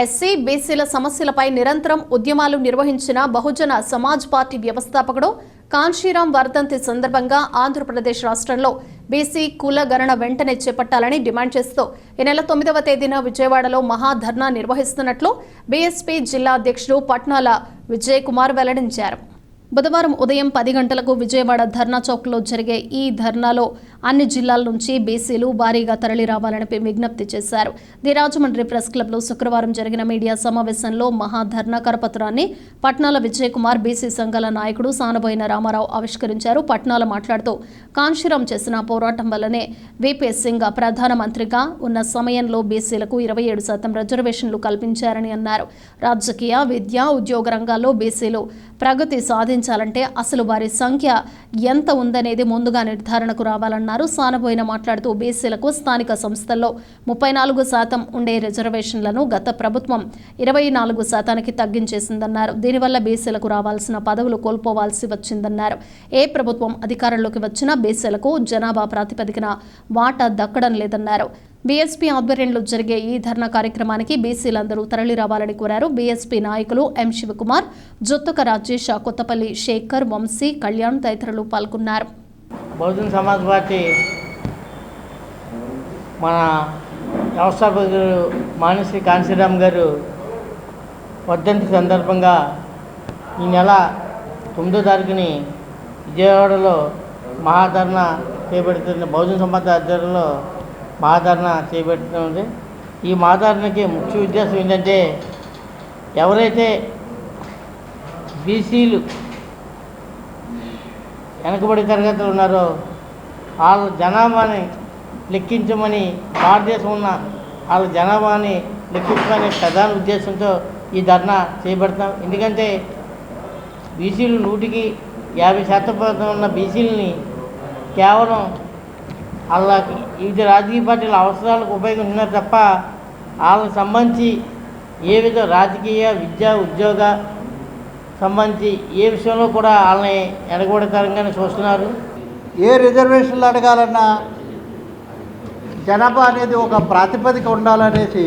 SC బీసీల సమస్యలపై నిరంతరం ఉద్యమాలు నిర్వహించిన బహుజన సమాజ్ పార్టీ వ్యవస్థాపకుడు కాంశీరాం వర్ధంతి సందర్భంగా ఆంధ్రప్రదేశ్ రాష్ట్రంలో బీసీ కుల గణన వెంటనే చేపట్టాలని డిమాండ్ చేస్తూ ఈ నెల తొమ్మిదవ తేదీన విజయవాడలో మహాధర్నా నిర్వహిస్తున్నట్లు బీఎస్పీ జిల్లా అధ్యక్షుడు పట్నాల విజయ్ కుమార్ వెల్లడించారు. బుధవారం ఉదయం పది గంటలకు విజయవాడ ధర్నా చౌక్లో జరిగే ఈ ధర్నాలో అన్ని జిల్లాల నుంచి బీసీలు భారీగా తరలి రావాలని విజ్ఞప్తి చేశారు. ది రాజమండ్రి ప్రెస్ క్లబ్లో శుక్రవారం జరిగిన మీడియా సమావేశంలో మహాధర్నా కరపత్రాన్ని పట్నాల విజయ్ కుమార్ బీసీ సంఘాల నాయకుడు సానబోయిన రామారావు ఆవిష్కరించారు. పట్నాల మాట్లాడుతూ కాంశీరాం చేసిన పోరాటం వల్లనే విపి సింగ్ ప్రధానమంత్రిగా ఉన్న సమయంలో బీసీలకు ఇరవై ఏడు శాతం రిజర్వేషన్లు కల్పించారని అన్నారు. రాజకీయ విద్య ఉద్యోగ రంగాల్లో బీసీలు ప్రగతి సాధించాలంటే అసలు వారి సంఖ్య ఎంత ఉందనేది ముందుగా నిర్ధారణకు రావాలన్నారు సానబోయిన మాట్లాడుతూ బీసీలకు స్థానిక సంస్థల్లో ముప్పై నాలుగు శాతం ఉండే రిజర్వేషన్లను గత ప్రభుత్వం ఇరవై నాలుగు శాతానికి తగ్గించేసిందన్నారు. దీనివల్ల బీసీలకు రావాల్సిన పదవులు కోల్పోవాల్సి వచ్చిందన్నారు. ఏ ప్రభుత్వం అధికారంలోకి వచ్చినా బీసీలకు జనాభా ప్రాతిపదికన వాటా దక్కడం లేదన్నారు. బీఎస్పీ ఆధ్వర్యంలో జరిగే ఈ ధర్నా కార్యక్రమానికి బీసీలందరూ తరలి రావాలని కోరారు. బీఎస్పీ నాయకులు ఎం శివకుమార్ జొత్తుక రాజేష కొత్తపల్లి శేఖర్ వంశీ కళ్యాణ్ తదితరులు పాల్గొన్నారు. బహుజన్ సమాజ్ పార్టీ మన వ్యవస్థాపకులు మానశ్రీ కాంశీరామ్ గారు వర్ధంతి సందర్భంగా ఈ నెల తొమ్మిదో తారీఖుని విజయవాడలో మహాధరణ చేపడుతున్న బహుజన్ సమాజ్ ఆధ్వర్యంలో మహాధరణ చేపడుతుంది ఈ మహాధరణకి ముఖ్య ఉద్దేశం ఏంటంటే ఎవరైతే బీసీలు వెనకబడి తరగతులు ఉన్నారో వాళ్ళ జనాభాని లెక్కించమని భారతదేశం ఉన్న వాళ్ళ జనాభాని లెక్కించమనే ప్రధాన ఉద్దేశంతో ఈ ధర్నా చేపడతాం. ఎందుకంటే బీసీలు నూటికి యాభై శాతం పైన ఉన్న బీసీలని కేవలం వాళ్ళకి వివిధ రాజకీయ పార్టీల అవసరాలకు ఉపయోగించున్నారు తప్ప వాళ్ళకి సంబంధించి ఏ విధ రాజకీయ విద్య ఉద్యోగ సంబంధించి ఏ విషయంలో కూడా వాళ్ళని ఎనగబడతరంగానే చూస్తున్నారు. ఏ రిజర్వేషన్లు అడగాలన్నా జనాభా అనేది ఒక ప్రాతిపదిక ఉండాలనేసి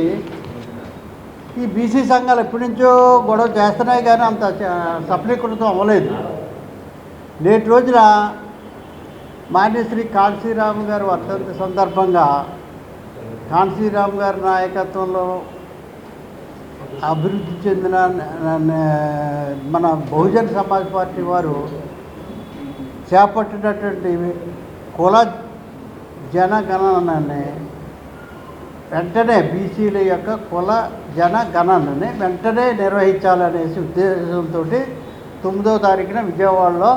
ఈ బీసీ సంఘాలు ఎప్పటి నుంచో గొడవ చేస్తున్నాయి కానీ అంత సఫలీకృతం అవ్వలేదు. నేటి రోజున మాన్యశ్రీ కాన్సీరామ్ గారు వర్ధంతి సందర్భంగా కాన్సీరామ్ గారి నాయకత్వంలో అభివృద్ధి చెందిన మన బహుజన్ సమాజ్ పార్టీ వారు చేపట్టినటువంటి కుల జనగణనని వెంటనే బీసీల యొక్క కుల జనగణనని వెంటనే నిర్వహించాలనేసి ఉద్దేశంతో తొమ్మిదో తారీఖున విజయవాడలో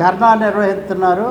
ధర్నా నిర్వహిస్తున్నారు.